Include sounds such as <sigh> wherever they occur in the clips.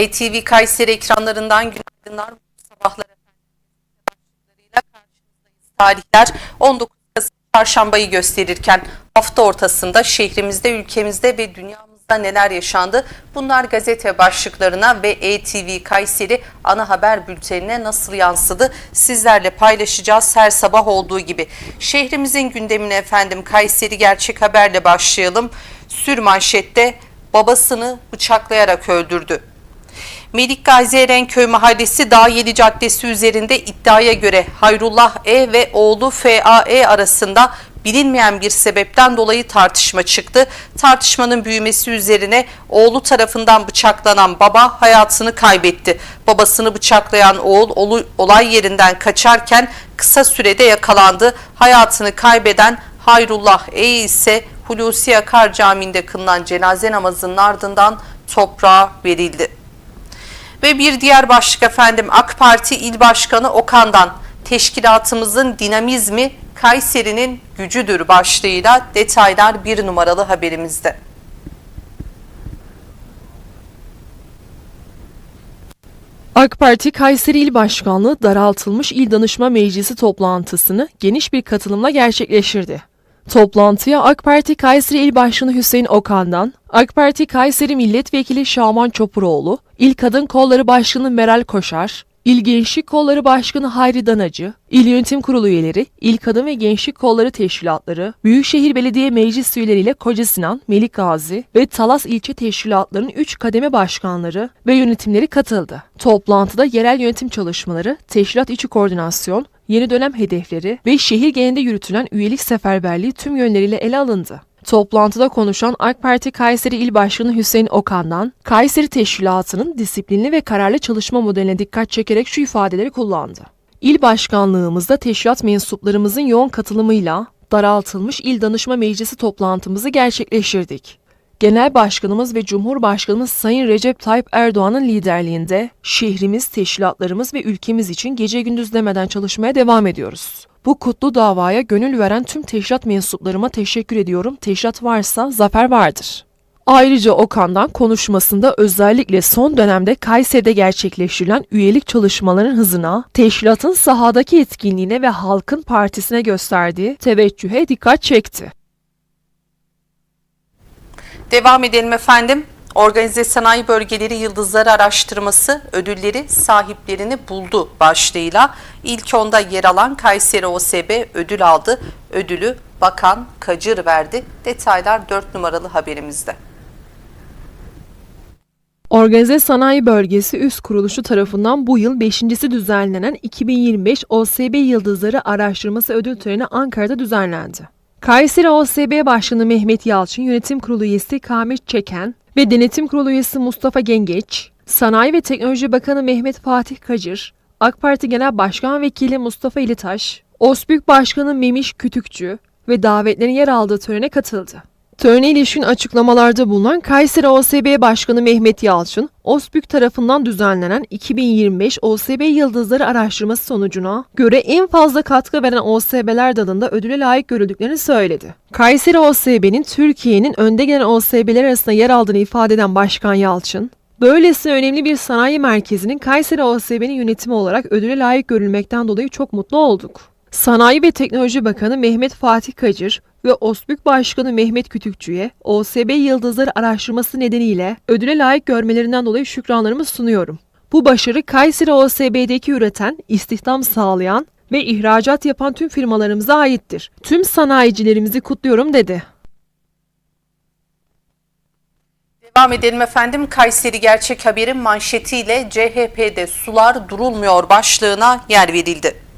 ATV Kayseri ekranlarından günaydınlar. Sabahlar. Tarihler 19 Kasım Çarşambayı gösterirken hafta ortasında şehrimizde, ülkemizde ve dünyamızda neler yaşandı? Bunlar gazete başlıklarına ve ATV Kayseri ana haber bültenine nasıl yansıdı? Sizlerle paylaşacağız her sabah olduğu gibi. Şehrimizin gündemine efendim Kayseri Gerçek Haber'le başlayalım. Sür manşette babasını bıçaklayarak öldürdü. Melik Gazi Erenköy Mahallesi Dağ Yedi Caddesi üzerinde iddiaya göre Hayrullah E ve oğlu FAE arasında bilinmeyen bir sebepten dolayı tartışma çıktı. Tartışmanın büyümesi üzerine oğlu tarafından bıçaklanan baba hayatını kaybetti. Babasını bıçaklayan oğul olay yerinden kaçarken kısa sürede yakalandı. Hayatını kaybeden Hayrullah E ise Hulusi Akar Camii'nde kılınan cenaze namazının ardından toprağa verildi. Ve bir diğer başlık efendim AK Parti İl Başkanı Okan'dan teşkilatımızın dinamizmi Kayseri'nin gücüdür başlığıyla detaylar bir numaralı haberimizde. AK Parti Kayseri İl Başkanlığı daraltılmış İl Danışma Meclisi toplantısını geniş bir katılımla gerçekleştirdi. Toplantıya AK Parti Kayseri İl Başkanı Hüseyin Okan'dan, AK Parti Kayseri Milletvekili Şaman Çopuroğlu, İl Kadın Kolları Başkanı Meral Koşar, İl Gençlik Kolları Başkanı Hayri Danacı, İl Yönetim Kurulu üyeleri, İl Kadın ve Gençlik Kolları Teşkilatları, Büyükşehir Belediye Meclis üyeleriyle Koca Sinan, Melik Gazi ve Talas ilçe teşkilatlarının 3 kademe başkanları ve yönetimleri katıldı. Toplantıda yerel yönetim çalışmaları, teşkilat içi koordinasyon, yeni dönem hedefleri ve şehir genelinde yürütülen üyelik seferberliği tüm yönleriyle ele alındı. Toplantıda konuşan AK Parti Kayseri İl Başkanı Hüseyin Okan'dan, Kayseri Teşkilatı'nın disiplinli ve kararlı çalışma modeline dikkat çekerek şu ifadeleri kullandı. İl başkanlığımızda teşkilat mensuplarımızın yoğun katılımıyla daraltılmış İl Danışma Meclisi toplantımızı gerçekleştirdik. Genel Başkanımız ve Cumhurbaşkanımız Sayın Recep Tayyip Erdoğan'ın liderliğinde şehrimiz, teşkilatlarımız ve ülkemiz için gece gündüz demeden çalışmaya devam ediyoruz. Bu kutlu davaya gönül veren tüm teşkilat mensuplarıma teşekkür ediyorum. Teşkilat varsa zafer vardır. Ayrıca Okan'dan konuşmasında özellikle son dönemde Kayseri'de gerçekleştirilen üyelik çalışmalarının hızına, teşkilatın sahadaki etkinliğine ve halkın partisine gösterdiği teveccühe dikkat çekti. Devam edelim efendim. Organize Sanayi Bölgeleri Yıldızları Araştırması ödülleri sahiplerini buldu başlığıyla ilk onda yer alan Kayseri OSB ödül aldı. Ödülü Bakan Kacır verdi. Detaylar 4 numaralı haberimizde. Organize Sanayi Bölgesi Üst Kuruluşu tarafından bu yıl 5.si düzenlenen 2025 OSB Yıldızları Araştırması Ödül Töreni Ankara'da düzenlendi. Kayseri OSB Başkanı Mehmet Yalçın, Yönetim Kurulu üyesi Kamil Çeken ve Denetim Kurulu üyesi Mustafa Gengeç, Sanayi ve Teknoloji Bakanı Mehmet Fatih Kacır, AK Parti Genel Başkan Vekili Mustafa İlitaş, OSBÜK Başkanı Memiş Kütükçü ve davetlerin yer aldığı törene katıldı. Törene ilişkin açıklamalarda bulunan Kayseri OSB Başkanı Mehmet Yalçın, OSBÜK tarafından düzenlenen 2025 OSB Yıldızları araştırması sonucuna göre en fazla katkı veren OSB'ler dalında ödüle layık görüldüklerini söyledi. Kayseri OSB'nin Türkiye'nin önde gelen OSB'ler arasında yer aldığını ifade eden Başkan Yalçın, Böylesi önemli bir sanayi merkezinin Kayseri OSB'nin yönetimi olarak ödüle layık görülmekten dolayı çok mutlu olduk. Sanayi ve Teknoloji Bakanı Mehmet Fatih Kacır ve OSBÜK Başkanı Mehmet Kütükçü'ye OSB Yıldızları araştırması nedeniyle ödüle layık görmelerinden dolayı şükranlarımı sunuyorum. Bu başarı Kayseri OSB'deki üreten, istihdam sağlayan ve ihracat yapan tüm firmalarımıza aittir. Tüm sanayicilerimizi kutluyorum dedi. Devam edelim efendim. Kayseri Gerçek Haber'in manşetiyle CHP'de sular durulmuyor başlığına yer verildi.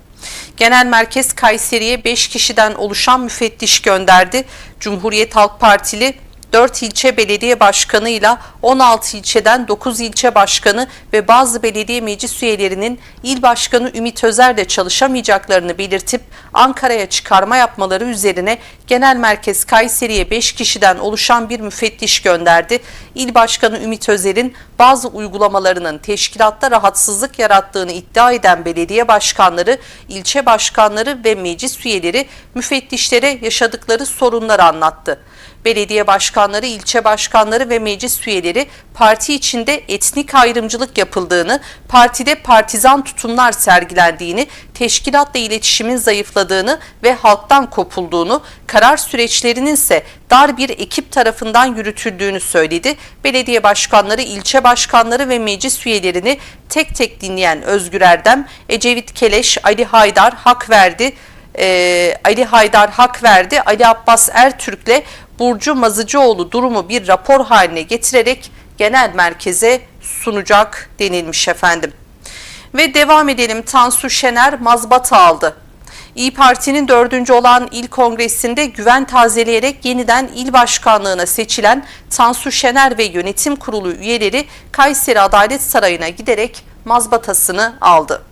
Genel Merkez Kayseri'ye 5 kişiden oluşan müfettiş gönderdi. Cumhuriyet Halk Partili 4 ilçe belediye başkanıyla 16 ilçeden 9 ilçe başkanı ve bazı belediye meclis üyelerinin il başkanı Ümit Özer'le çalışamayacaklarını belirtip Ankara'ya çıkarma yapmaları üzerine Genel Merkez Kayseri'ye 5 kişiden oluşan bir müfettiş gönderdi. İl Başkanı Ümit Özer'in bazı uygulamalarının teşkilatta rahatsızlık yarattığını iddia eden belediye başkanları, ilçe başkanları ve meclis üyeleri müfettişlere yaşadıkları sorunları anlattı. Belediye başkanları, ilçe başkanları ve meclis üyeleri üyeleri parti içinde etnik ayrımcılık yapıldığını, partide partizan tutumlar sergilendiğini, teşkilatla iletişimin zayıfladığını ve halktan kopulduğunu, karar süreçlerinin ise dar bir ekip tarafından yürütüldüğünü söyledi. Belediye başkanları, ilçe başkanları ve meclis üyelerini tek tek dinleyen Özgür Erdem, Ecevit Keleş, Ali Haydar hak verdi. Ee, Ali Haydar hak verdi. Ali Abbas Ertürk'le Burcu Mazıcıoğlu durumu bir rapor haline getirerek genel merkeze sunacak denilmiş efendim. Ve devam edelim. Tansu Şener mazbata aldı. İyi Parti'nin dördüncü olan il kongresinde güven tazeleyerek yeniden il başkanlığına seçilen Tansu Şener ve yönetim kurulu üyeleri Kayseri Adalet Sarayı'na giderek mazbatasını aldı.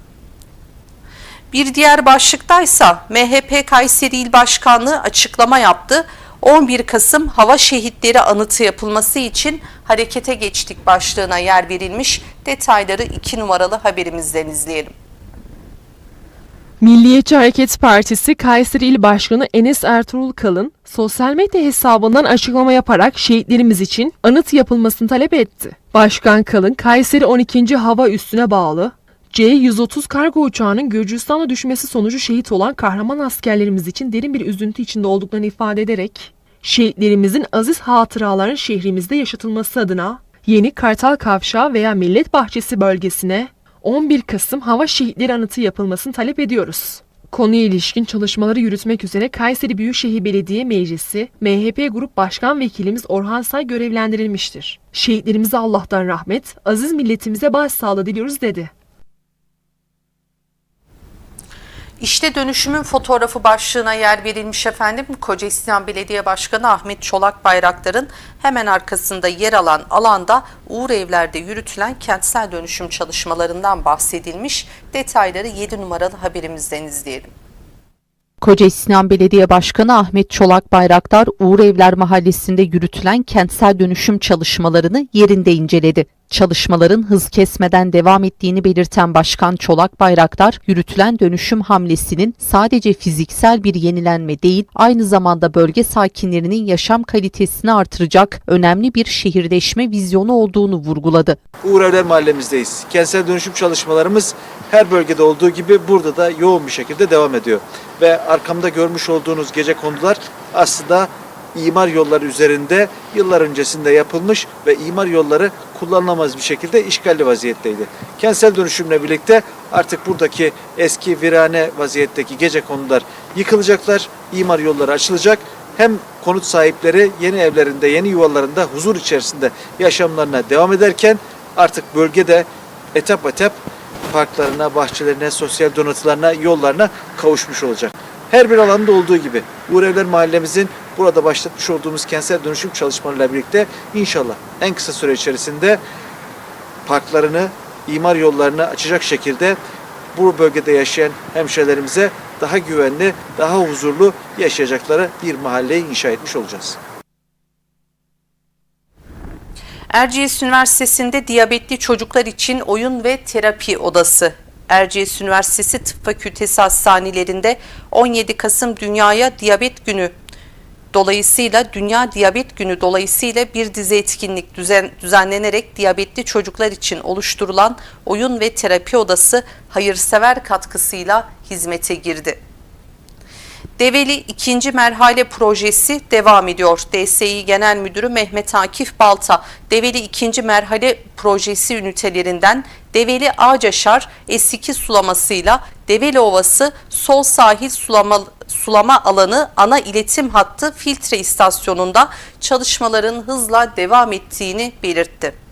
Bir diğer başlıktaysa MHP Kayseri İl Başkanlığı açıklama yaptı. 11 Kasım Hava Şehitleri Anıtı yapılması için harekete geçtik başlığına yer verilmiş. Detayları 2 numaralı haberimizden izleyelim. Milliyetçi Hareket Partisi Kayseri İl Başkanı Enes Ertuğrul Kalın sosyal medya hesabından açıklama yaparak şehitlerimiz için anıt yapılmasını talep etti. Başkan Kalın Kayseri 12. Hava Üssüne bağlı C-130 kargo uçağının Gürcistan'a düşmesi sonucu şehit olan kahraman askerlerimiz için derin bir üzüntü içinde olduklarını ifade ederek şehitlerimizin aziz hatıraların şehrimizde yaşatılması adına yeni Kartal Kavşağı veya Millet Bahçesi bölgesine 11 Kasım Hava Şehitleri Anıtı yapılmasını talep ediyoruz. Konuya ilişkin çalışmaları yürütmek üzere Kayseri Büyükşehir Belediye Meclisi MHP Grup Başkan Vekilimiz Orhan Say görevlendirilmiştir. Şehitlerimize Allah'tan rahmet, aziz milletimize başsağlığı diliyoruz dedi. İşte dönüşümün fotoğrafı başlığına yer verilmiş efendim. Koca İslam Belediye Başkanı Ahmet Çolak Bayraktar'ın hemen arkasında yer alan alanda Uğur Evler'de yürütülen kentsel dönüşüm çalışmalarından bahsedilmiş. Detayları 7 numaralı haberimizden izleyelim. Koca İslam Belediye Başkanı Ahmet Çolak Bayraktar, Uğur Evler Mahallesi'nde yürütülen kentsel dönüşüm çalışmalarını yerinde inceledi. Çalışmaların hız kesmeden devam ettiğini belirten Başkan Çolak Bayraktar, yürütülen dönüşüm hamlesinin sadece fiziksel bir yenilenme değil, aynı zamanda bölge sakinlerinin yaşam kalitesini artıracak önemli bir şehirleşme vizyonu olduğunu vurguladı. Uğur Evler Mahallemizdeyiz. Kentsel dönüşüm çalışmalarımız her bölgede olduğu gibi burada da yoğun bir şekilde devam ediyor. Ve arkamda görmüş olduğunuz gece kondular aslında imar yolları üzerinde yıllar öncesinde yapılmış ve imar yolları kullanılamaz bir şekilde işgalli vaziyetteydi. Kentsel dönüşümle birlikte artık buradaki eski virane vaziyetteki gece konular yıkılacaklar, imar yolları açılacak hem konut sahipleri yeni evlerinde, yeni yuvalarında huzur içerisinde yaşamlarına devam ederken artık bölgede etap etap parklarına, bahçelerine, sosyal donatılarına, yollarına kavuşmuş olacak. Her bir alanda olduğu gibi Uğur Evler Mahallemizin burada başlatmış olduğumuz kentsel dönüşüm çalışmalarıyla birlikte inşallah en kısa süre içerisinde parklarını, imar yollarını açacak şekilde bu bölgede yaşayan hemşehrilerimize daha güvenli, daha huzurlu yaşayacakları bir mahalleyi inşa etmiş olacağız. Erciyes Üniversitesi'nde diyabetli çocuklar için oyun ve terapi odası. Erciyes Üniversitesi Tıp Fakültesi hastanelerinde 17 Kasım Dünyaya Diyabet Günü dolayısıyla Dünya Diyabet Günü dolayısıyla bir dizi etkinlik düzen, düzenlenerek diyabetli çocuklar için oluşturulan oyun ve terapi odası hayırsever katkısıyla hizmete girdi. Develi ikinci merhale projesi devam ediyor. DSİ Genel Müdürü Mehmet Akif Balta, Develi ikinci merhale projesi ünitelerinden Develi Ağcaşar S2 sulamasıyla Develi Ovası sol sahil sulama, sulama alanı ana iletim hattı filtre istasyonunda çalışmaların hızla devam ettiğini belirtti.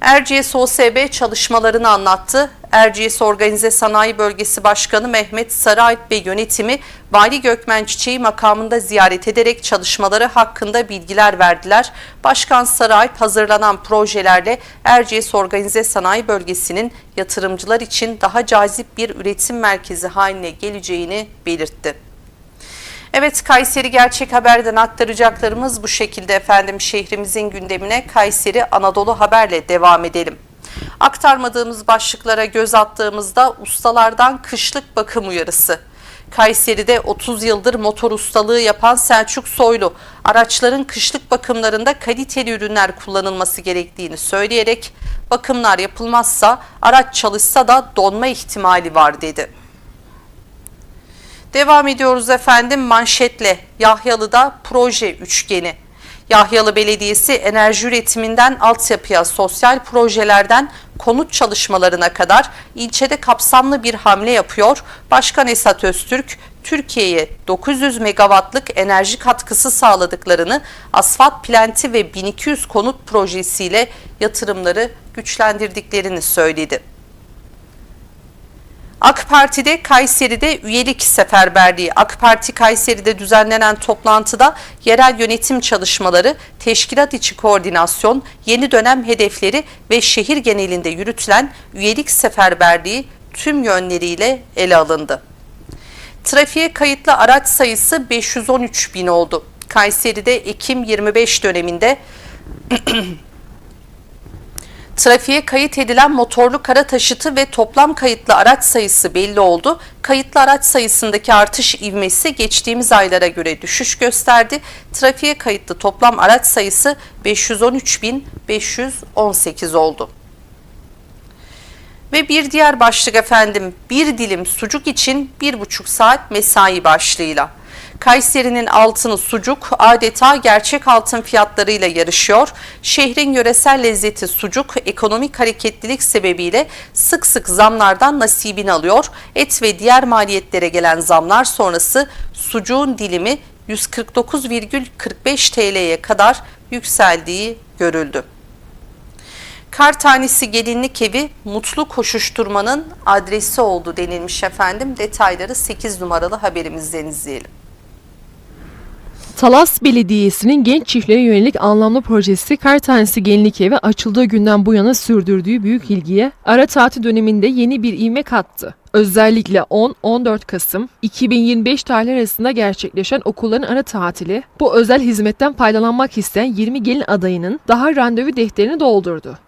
Erciyes OSB çalışmalarını anlattı. Erciyes Organize Sanayi Bölgesi Başkanı Mehmet Sarıalp ve yönetimi Vali Gökmen Çiçeği makamında ziyaret ederek çalışmaları hakkında bilgiler verdiler. Başkan Sarıalp hazırlanan projelerle Erciyes Organize Sanayi Bölgesi'nin yatırımcılar için daha cazip bir üretim merkezi haline geleceğini belirtti. Evet Kayseri Gerçek Haber'den aktaracaklarımız bu şekilde efendim şehrimizin gündemine Kayseri Anadolu Haber'le devam edelim. Aktarmadığımız başlıklara göz attığımızda ustalardan kışlık bakım uyarısı. Kayseri'de 30 yıldır motor ustalığı yapan Selçuk Soylu, araçların kışlık bakımlarında kaliteli ürünler kullanılması gerektiğini söyleyerek bakımlar yapılmazsa araç çalışsa da donma ihtimali var dedi. Devam ediyoruz efendim manşetle Yahyalı'da proje üçgeni. Yahyalı Belediyesi enerji üretiminden altyapıya, sosyal projelerden konut çalışmalarına kadar ilçede kapsamlı bir hamle yapıyor. Başkan Esat Öztürk, Türkiye'ye 900 megawattlık enerji katkısı sağladıklarını, asfalt plenti ve 1200 konut projesiyle yatırımları güçlendirdiklerini söyledi. AK Parti'de Kayseri'de üyelik seferberliği. AK Parti Kayseri'de düzenlenen toplantıda yerel yönetim çalışmaları, teşkilat içi koordinasyon, yeni dönem hedefleri ve şehir genelinde yürütülen üyelik seferberliği tüm yönleriyle ele alındı. Trafiğe kayıtlı araç sayısı 513 bin oldu. Kayseri'de Ekim 25 döneminde <clears throat> Trafiğe kayıt edilen motorlu kara taşıtı ve toplam kayıtlı araç sayısı belli oldu. Kayıtlı araç sayısındaki artış ivmesi geçtiğimiz aylara göre düşüş gösterdi. Trafiğe kayıtlı toplam araç sayısı 513.518 oldu. Ve bir diğer başlık efendim bir dilim sucuk için bir buçuk saat mesai başlığıyla. Kayseri'nin altını sucuk adeta gerçek altın fiyatlarıyla yarışıyor. Şehrin yöresel lezzeti sucuk ekonomik hareketlilik sebebiyle sık sık zamlardan nasibini alıyor. Et ve diğer maliyetlere gelen zamlar sonrası sucuğun dilimi 149,45 TL'ye kadar yükseldiği görüldü. Kar tanesi gelinlik evi mutlu koşuşturmanın adresi oldu denilmiş efendim. Detayları 8 numaralı haberimizden izleyelim. Talas Belediyesi'nin genç çiftlere yönelik anlamlı projesi Kar Tanesi Gelinlik Evi açıldığı günden bu yana sürdürdüğü büyük ilgiye ara tatil döneminde yeni bir ivme kattı. Özellikle 10-14 Kasım 2025 tarihleri arasında gerçekleşen okulların ara tatili bu özel hizmetten faydalanmak isteyen 20 gelin adayının daha randevu defterini doldurdu.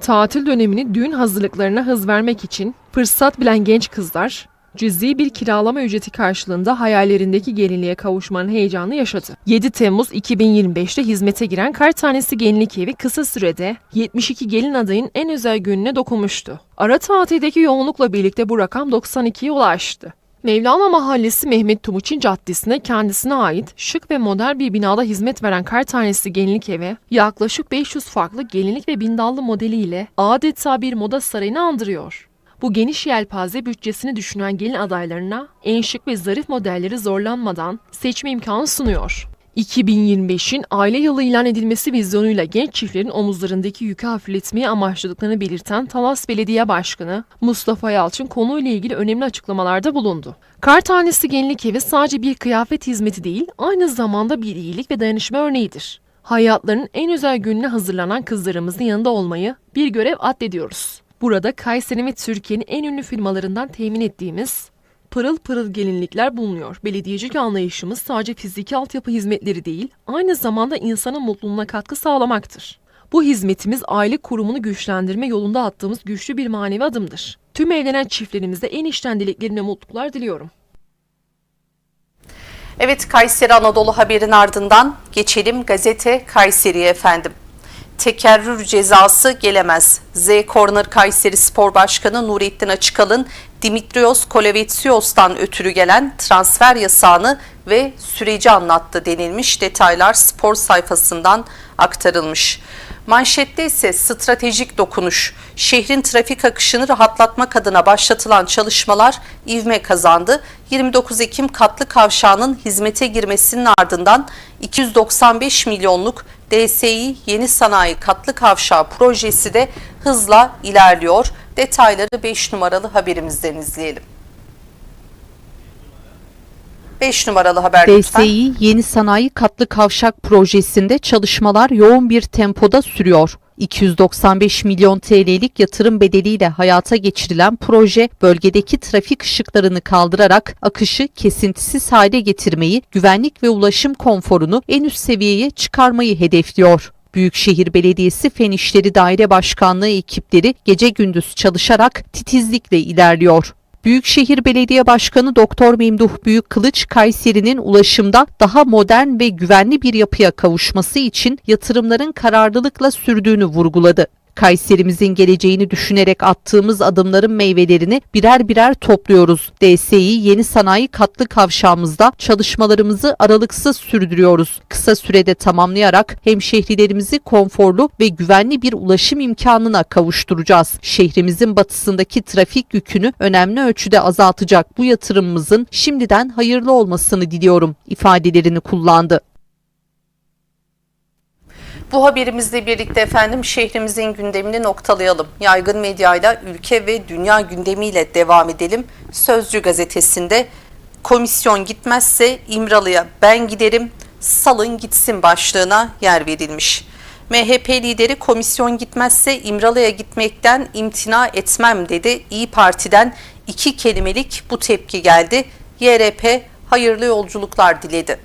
Tatil dönemini düğün hazırlıklarına hız vermek için fırsat bilen genç kızlar cüzi bir kiralama ücreti karşılığında hayallerindeki gelinliğe kavuşmanın heyecanını yaşadı. 7 Temmuz 2025'te hizmete giren Kar Tanesi Gelinlik Evi kısa sürede 72 gelin adayın en özel gününe dokunmuştu. Ara tatildeki yoğunlukla birlikte bu rakam 92'ye ulaştı. Mevlana Mahallesi Mehmet Tumuçin Caddesi'ne kendisine ait şık ve modern bir binada hizmet veren Kar Tanesi Gelinlik Evi yaklaşık 500 farklı gelinlik ve bindallı modeliyle adeta bir moda sarayını andırıyor. Bu geniş yelpaze bütçesini düşünen gelin adaylarına en şık ve zarif modelleri zorlanmadan seçme imkanı sunuyor. 2025'in aile yılı ilan edilmesi vizyonuyla genç çiftlerin omuzlarındaki yükü hafifletmeyi amaçladıklarını belirten Talas Belediye Başkanı Mustafa Yalçın konuyla ilgili önemli açıklamalarda bulundu. Kar Tanesi Gelinlik Evi sadece bir kıyafet hizmeti değil, aynı zamanda bir iyilik ve dayanışma örneğidir. Hayatlarının en özel gününe hazırlanan kızlarımızın yanında olmayı bir görev addediyoruz. Burada Kayseri ve Türkiye'nin en ünlü firmalarından temin ettiğimiz pırıl pırıl gelinlikler bulunuyor. Belediyecilik anlayışımız sadece fiziki altyapı hizmetleri değil, aynı zamanda insanın mutluluğuna katkı sağlamaktır. Bu hizmetimiz aile kurumunu güçlendirme yolunda attığımız güçlü bir manevi adımdır. Tüm evlenen çiftlerimize en içten dileklerimle mutluluklar diliyorum. Evet Kayseri Anadolu haberin ardından geçelim gazete Kayseri'ye efendim. Tekerrür cezası gelemez. Z Corner Kayseri Spor Başkanı Nurettin Açıkalın Dimitrios Kolevetsios'tan ötürü gelen transfer yasağını ve süreci anlattı denilmiş. Detaylar spor sayfasından aktarılmış. Manşette ise stratejik dokunuş. Şehrin trafik akışını rahatlatmak adına başlatılan çalışmalar ivme kazandı. 29 Ekim katlı kavşağının hizmete girmesinin ardından 295 milyonluk DSİ Yeni Sanayi Katlı Kavşağı projesi de hızla ilerliyor. Detayları 5 numaralı haberimizden izleyelim. 5 numaralı haber lütfen. DSİ Yeni Sanayi Katlı Kavşak projesinde çalışmalar yoğun bir tempoda sürüyor. 295 milyon TL'lik yatırım bedeliyle hayata geçirilen proje bölgedeki trafik ışıklarını kaldırarak akışı kesintisiz hale getirmeyi, güvenlik ve ulaşım konforunu en üst seviyeye çıkarmayı hedefliyor. Büyükşehir Belediyesi Fen İşleri Daire Başkanlığı ekipleri gece gündüz çalışarak titizlikle ilerliyor. Büyükşehir Belediye Başkanı Doktor Memduh Büyükkılıç, Kayseri'nin ulaşımda daha modern ve güvenli bir yapıya kavuşması için yatırımların kararlılıkla sürdüğünü vurguladı. Kayserimizin geleceğini düşünerek attığımız adımların meyvelerini birer birer topluyoruz. DSİ Yeni Sanayi Katlı Kavşağımızda çalışmalarımızı aralıksız sürdürüyoruz. Kısa sürede tamamlayarak hemşehrilerimizi konforlu ve güvenli bir ulaşım imkanına kavuşturacağız. Şehrimizin batısındaki trafik yükünü önemli ölçüde azaltacak bu yatırımımızın şimdiden hayırlı olmasını diliyorum ifadelerini kullandı. Bu haberimizle birlikte efendim şehrimizin gündemini noktalayalım. Yaygın medyayla ülke ve dünya gündemiyle devam edelim. Sözcü gazetesinde komisyon gitmezse İmralı'ya ben giderim, salın gitsin başlığına yer verilmiş. MHP lideri komisyon gitmezse İmralı'ya gitmekten imtina etmem dedi. İyi Parti'den iki kelimelik bu tepki geldi. YRP hayırlı yolculuklar diledi.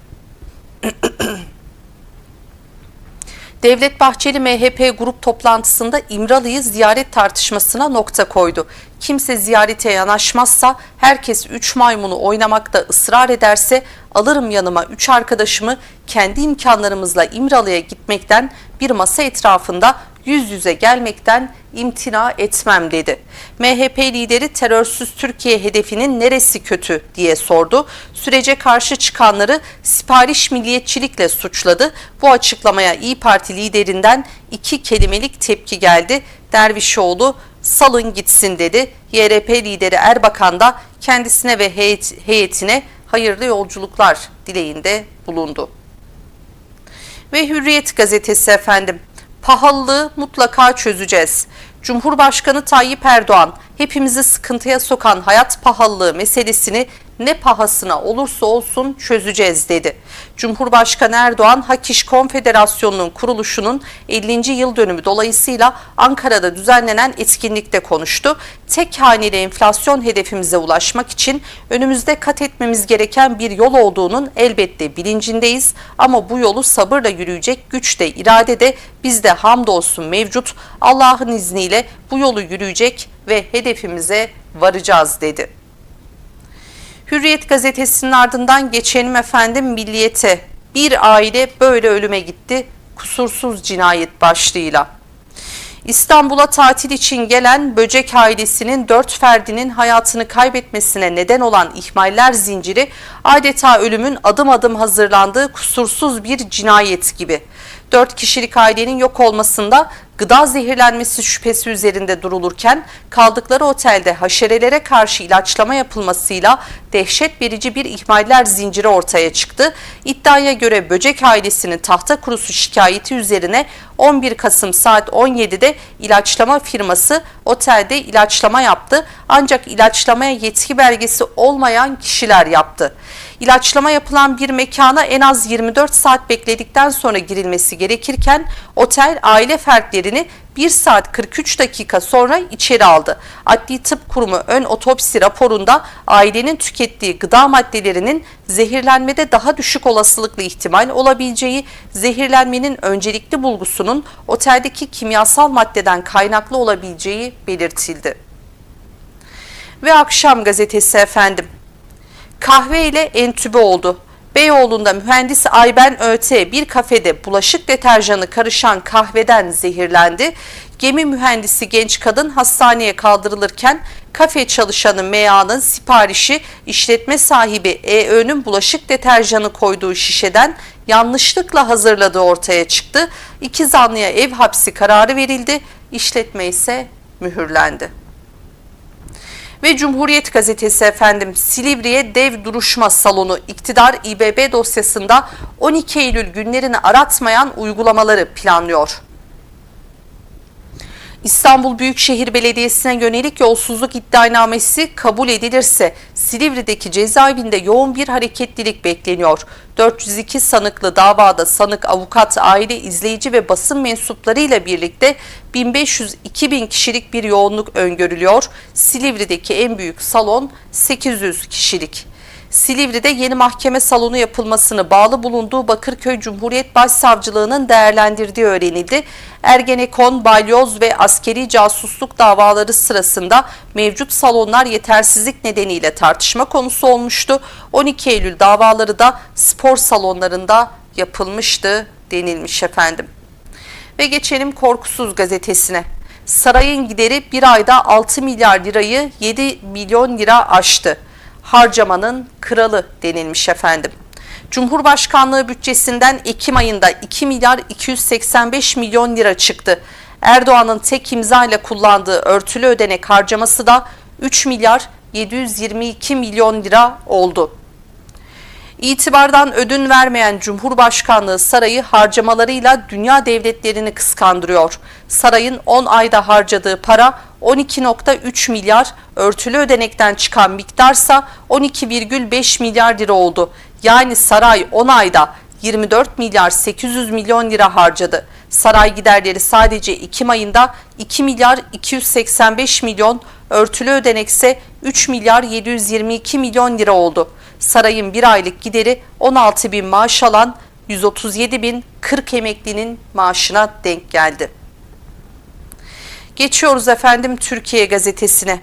<clears throat> Devlet Bahçeli MHP grup toplantısında İmralı'yı ziyaret tartışmasına nokta koydu. Kimse ziyarete yanaşmazsa, herkes üç maymunu oynamakta ısrar ederse alırım yanıma üç arkadaşımı kendi imkanlarımızla İmralı'ya gitmekten bir masa etrafında yüz yüze gelmekten imtina etmem dedi. MHP lideri terörsüz Türkiye hedefinin neresi kötü diye sordu. Sürece karşı çıkanları sipariş milliyetçilikle suçladı. Bu açıklamaya İyi Parti liderinden iki kelimelik tepki geldi. Dervişoğlu salın gitsin dedi. YRP lideri Erbakan da kendisine ve heyet, heyetine hayırlı yolculuklar dileğinde bulundu. Ve Hürriyet gazetesi efendim. Pahalılığı mutlaka çözeceğiz. Cumhurbaşkanı Tayyip Erdoğan hepimizi sıkıntıya sokan hayat pahalılığı meselesini ne pahasına olursa olsun çözeceğiz dedi. Cumhurbaşkanı Erdoğan Hak İş Konfederasyonu'nun kuruluşunun 50. yıl dönümü dolayısıyla Ankara'da düzenlenen etkinlikte konuştu. Tek haneli enflasyon hedefimize ulaşmak için önümüzde kat etmemiz gereken bir yol olduğunun elbette bilincindeyiz ama bu yolu sabırla yürüyecek güç de irade de bizde hamdolsun mevcut. Allah'ın izniyle bu yolu yürüyecek ve hedefimize varacağız dedi. Hürriyet gazetesinin ardından geçelim efendim milliyete. Bir aile böyle ölüme gitti kusursuz cinayet başlığıyla. İstanbul'a tatil için gelen Böcek ailesinin dört ferdinin hayatını kaybetmesine neden olan ihmaller zinciri adeta ölümün adım adım hazırlandığı kusursuz bir cinayet gibi. Dört kişilik ailenin yok olmasında gıda zehirlenmesi şüphesi üzerinde durulurken kaldıkları otelde haşerelere karşı ilaçlama yapılmasıyla dehşet verici bir ihmaller zinciri ortaya çıktı. İddiaya göre Böcek ailesinin tahta kurusu şikayeti üzerine 11 Kasım saat 17'de ilaçlama firması otelde ilaçlama yaptı. Ancak ilaçlamaya yetki belgesi olmayan kişiler yaptı. İlaçlama yapılan bir mekana en az 24 saat bekledikten sonra girilmesi gerekirken otel aile fertlerini 1 saat 43 dakika sonra içeri aldı. Adli Tıp Kurumu ön otopsi raporunda ailenin tükettiği gıda maddelerinin zehirlenmede daha düşük olasılıklı ihtimal olabileceği, zehirlenmenin öncelikli bulgusunun oteldeki kimyasal maddeden kaynaklı olabileceği belirtildi. Ve akşam gazetesi efendim kahve ile entübe oldu. Beyoğlu'nda mühendis Ayben Öte bir kafede bulaşık deterjanı karışan kahveden zehirlendi. Gemi mühendisi genç kadın hastaneye kaldırılırken kafe çalışanı MEA'nın siparişi işletme sahibi EÖ'nün bulaşık deterjanı koyduğu şişeden yanlışlıkla hazırladığı ortaya çıktı. İki zanlıya ev hapsi kararı verildi. İşletme ise mühürlendi. Ve Cumhuriyet Gazetesi efendim Silivri'ye dev duruşma salonu iktidar İBB dosyasında 12 Eylül günlerini aratmayan uygulamaları planlıyor. İstanbul Büyükşehir Belediyesi'ne yönelik yolsuzluk iddianamesi kabul edilirse Silivri'deki cezaevinde yoğun bir hareketlilik bekleniyor. 402 sanıklı davada sanık, avukat, aile, izleyici ve basın mensuplarıyla birlikte 1500-2000 kişilik bir yoğunluk öngörülüyor. Silivri'deki en büyük salon 800 kişilik. Silivri'de yeni mahkeme salonu yapılmasını bağlı bulunduğu Bakırköy Cumhuriyet Başsavcılığı'nın değerlendirdiği öğrenildi. Ergenekon, balyoz ve askeri casusluk davaları sırasında mevcut salonlar yetersizlik nedeniyle tartışma konusu olmuştu. 12 Eylül davaları da spor salonlarında yapılmıştı denilmiş efendim. Ve geçelim Korkusuz gazetesine. Sarayın gideri bir ayda 6 milyar lirayı 7 milyon lira aştı. Harcamanın kralı denilmiş efendim. Cumhurbaşkanlığı bütçesinden Ekim ayında 2 milyar 285 milyon lira çıktı. Erdoğan'ın tek imza ile kullandığı örtülü ödenek harcaması da 3 milyar 722 milyon lira oldu. İtibardan ödün vermeyen Cumhurbaşkanlığı sarayı harcamalarıyla dünya devletlerini kıskandırıyor. Sarayın 10 ayda harcadığı para 12.3 milyar, örtülü ödenekten çıkan miktarsa 12,5 milyar lira oldu. Yani saray 10 ayda 24 milyar 800 milyon lira harcadı. Saray giderleri sadece Ekim ayında 2 milyar 285 milyon, örtülü ödenekse 3 milyar 722 milyon lira oldu. Sarayın bir aylık gideri 16 bin maaş alan 137 bin 40 emeklinin maaşına denk geldi. Geçiyoruz efendim Türkiye gazetesine.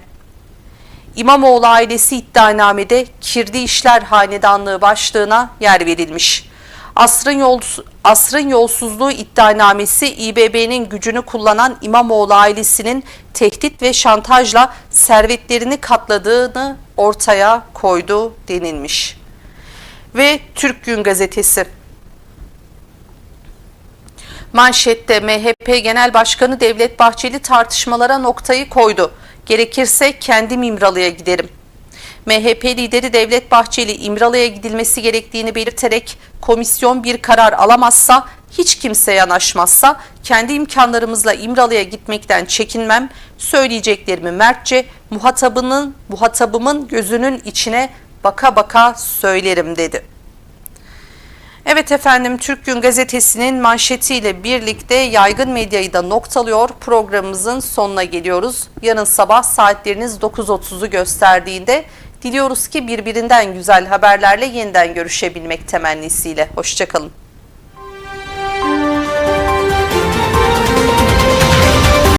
İmamoğlu ailesi iddianamede kirli işler hanedanlığı başlığına yer verilmiş. Asrın, yol, asrın yolsuzluğu iddianamesi İBB'nin gücünü kullanan İmamoğlu ailesinin tehdit ve şantajla servetlerini katladığını ortaya koydu denilmiş. Ve Türk Gün Gazetesi. Manşette MHP Genel Başkanı Devlet Bahçeli tartışmalara noktayı koydu. Gerekirse kendim İmralı'ya giderim. MHP lideri Devlet Bahçeli İmralı'ya gidilmesi gerektiğini belirterek komisyon bir karar alamazsa, hiç kimse yanaşmazsa kendi imkanlarımızla İmralı'ya gitmekten çekinmem, söyleyeceklerimi mertçe muhatabının muhatabımın gözünün içine baka baka söylerim dedi. Evet efendim Türk Gün Gazetesi'nin manşetiyle birlikte yaygın medyayı da noktalıyor. Programımızın sonuna geliyoruz. Yarın sabah saatleriniz 9.30'u gösterdiğinde diliyoruz ki birbirinden güzel haberlerle yeniden görüşebilmek temennisiyle. Hoşçakalın.